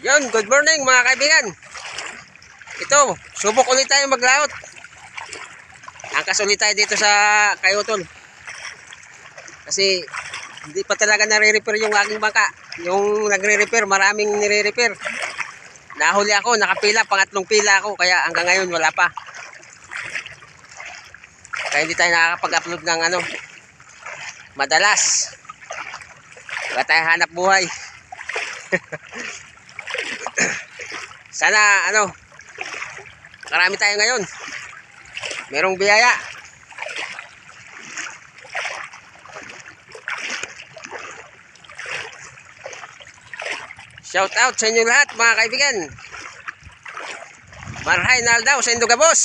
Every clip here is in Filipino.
Yun, good morning mga kaibigan. Ito, subok ulit tayo maglaot. Angkas ulit tayo dito sa Kayutol. Kasi hindi pa talaga nare-repair yung aking bangka. Yung nagre-repair, maraming nire-repair. Nahuli ako, nakapila, pangatlong pila ako, kaya hanggang ngayon wala pa. Kaya hindi tayo nakakapag-upload ng ano, madalas. Wala tayo hanap buhay. Sana ano, marami tayo ngayon. Merong biyaya. Shout out sa inyo lahat mga kaibigan. Marhay na daw sa Indogabos.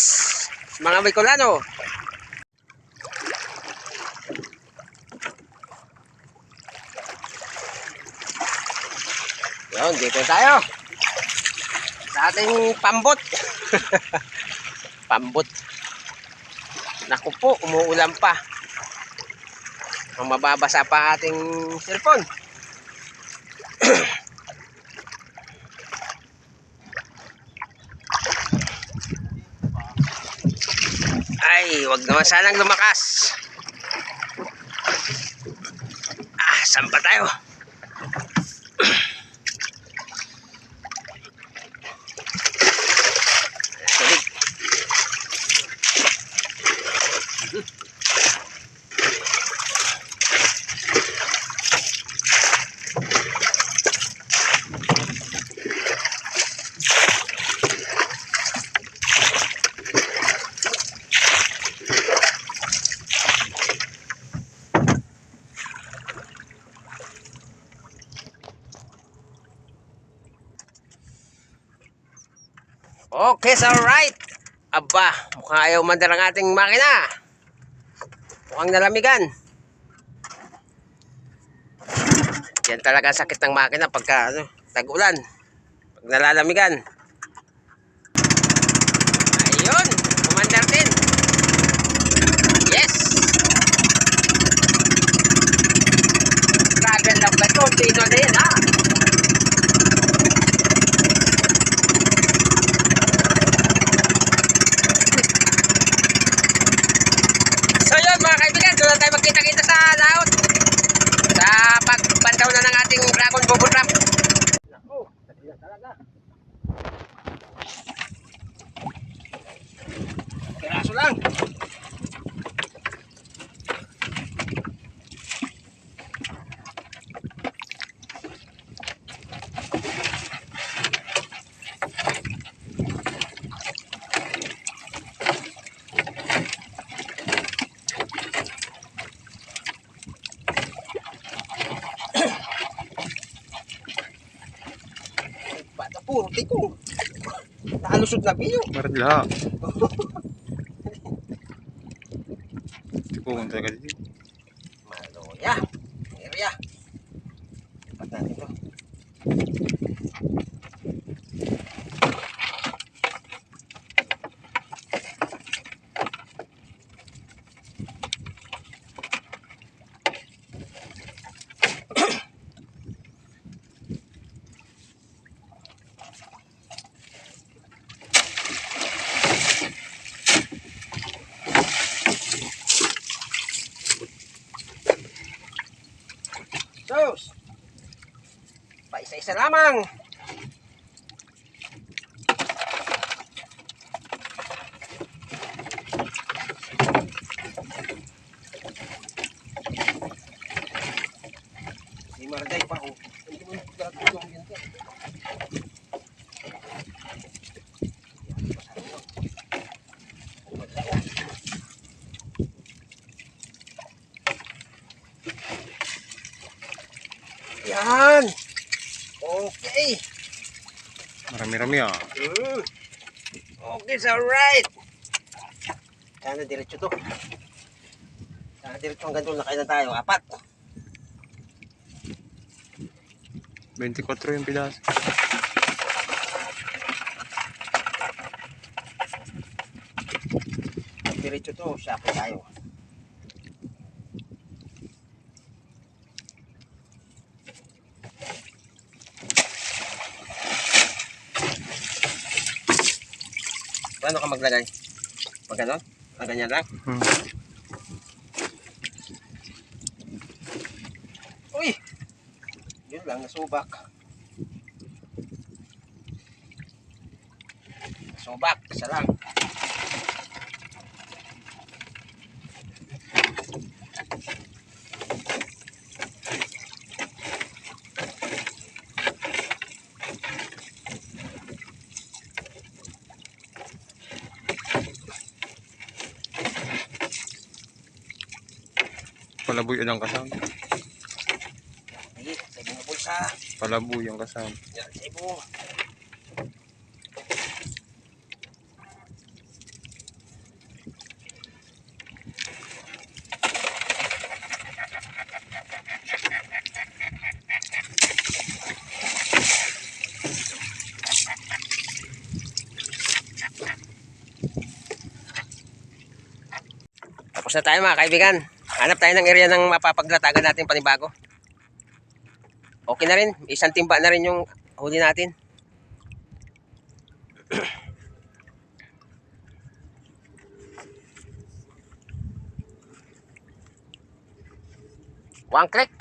Sa mga Bicolano. Yun, dito tayo. Sa ating pambot. pambot. Naku po, umuulan pa. Ang mababasa pa ating cellphone. Ay, wag naman sanang lumakas. Ah, saan pa tayo? Okay, so right. Aba, mukhang ayaw mandar ang ating makina. Mukhang nalamigan. Yan talaga sakit ng makina pagka ano, tag-ulan. Pag nalalamigan. Ayun, umandar din. Yes. Travel lang ba ito? Tino na yan ha. So yun mga kaibigan, doon na tayo magkita-kita sa laot. Sa pagbandaw na ng ating dragon bubble wrap. Naku, dali na talaga. Piraso lang. Puro tiko. Nakalusot na biyo. Marla. Tikung talaga dito. Maloya. Area. Lipat natin to. Sus! Isa-isa lamang. Si Marday pa oh. Hindi mo gagawin yan ka. Yan. Okay. Marami-rami ah. Mm. Okay, it's alright. Sana diretso to. Sana diretso hanggang doon. Nakain na tayo. Apat. 24 yung pilas. Diretso to. Siya tayo. Paano ka maglagay? Pag ano? Ah, ganyan lang? Hmm. Uy! Yun lang, nasubak. Nasubak, isa lang. Ang kasama. Yan, sa ibong. Tapos na tayo mga kaibigan. Hanap tayo ng area ng mapapaglatagan natin panibago. Okay na rin. Isang timba na rin yung huli natin. One click.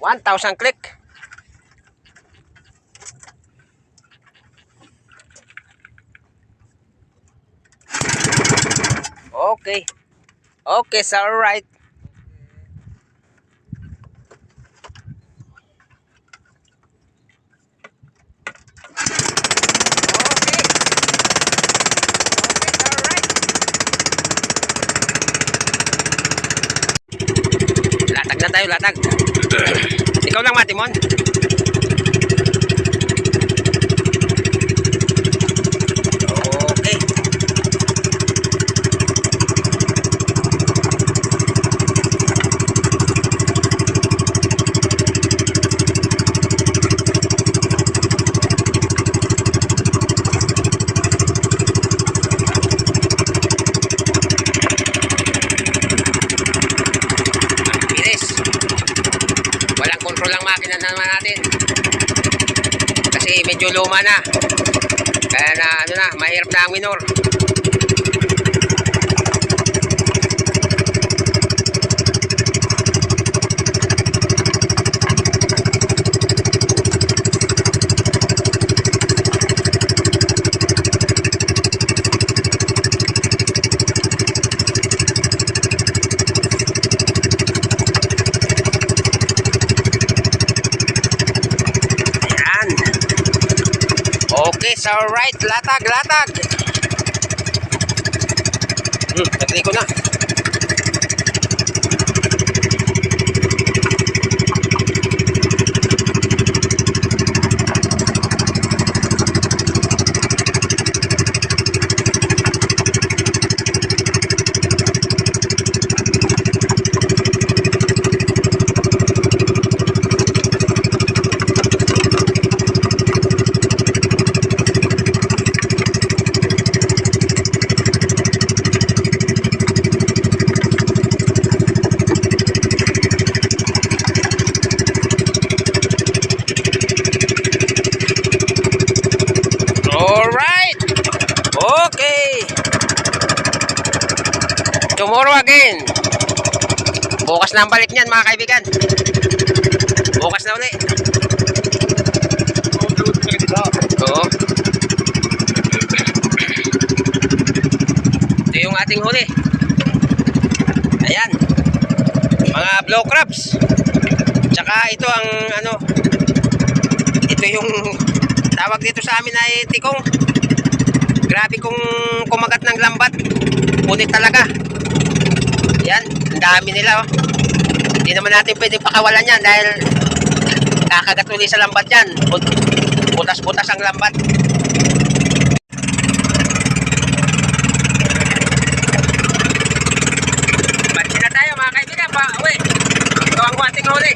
1,000 click. Okay. Okay, it's alright. Okay. Okay, alright. Latag na tayo, latag. Ikaw lang, Matimon. Okay. Ang bilis. Walang control ang makina na naman natin. Kasi medyo luma na. Kaya na, ano na, mahirap na ang minor. Ayan. Okay, so right. Latag, latag. Hmm, nagli ko na. Alright. Okay. Again. Bukas na ang balik niyan mga kaibigan. Bukas na uli. Oo. Ito yung ating huli. Ayan. Mga blow crabs. Tsaka ito ang ano. Ito yung tawag dito sa amin ay tikong. Grabe kung kumagat ng lambat. Punit talaga. Yan, ang dami nila oh. Hindi naman natin pwedeng pakawalan yan dahil kakagat uli sa lambat yan. But- Butas-butas ang lambat. Balik na tayo mga kaibigan. Pa, uwi. Ito ang ating huli.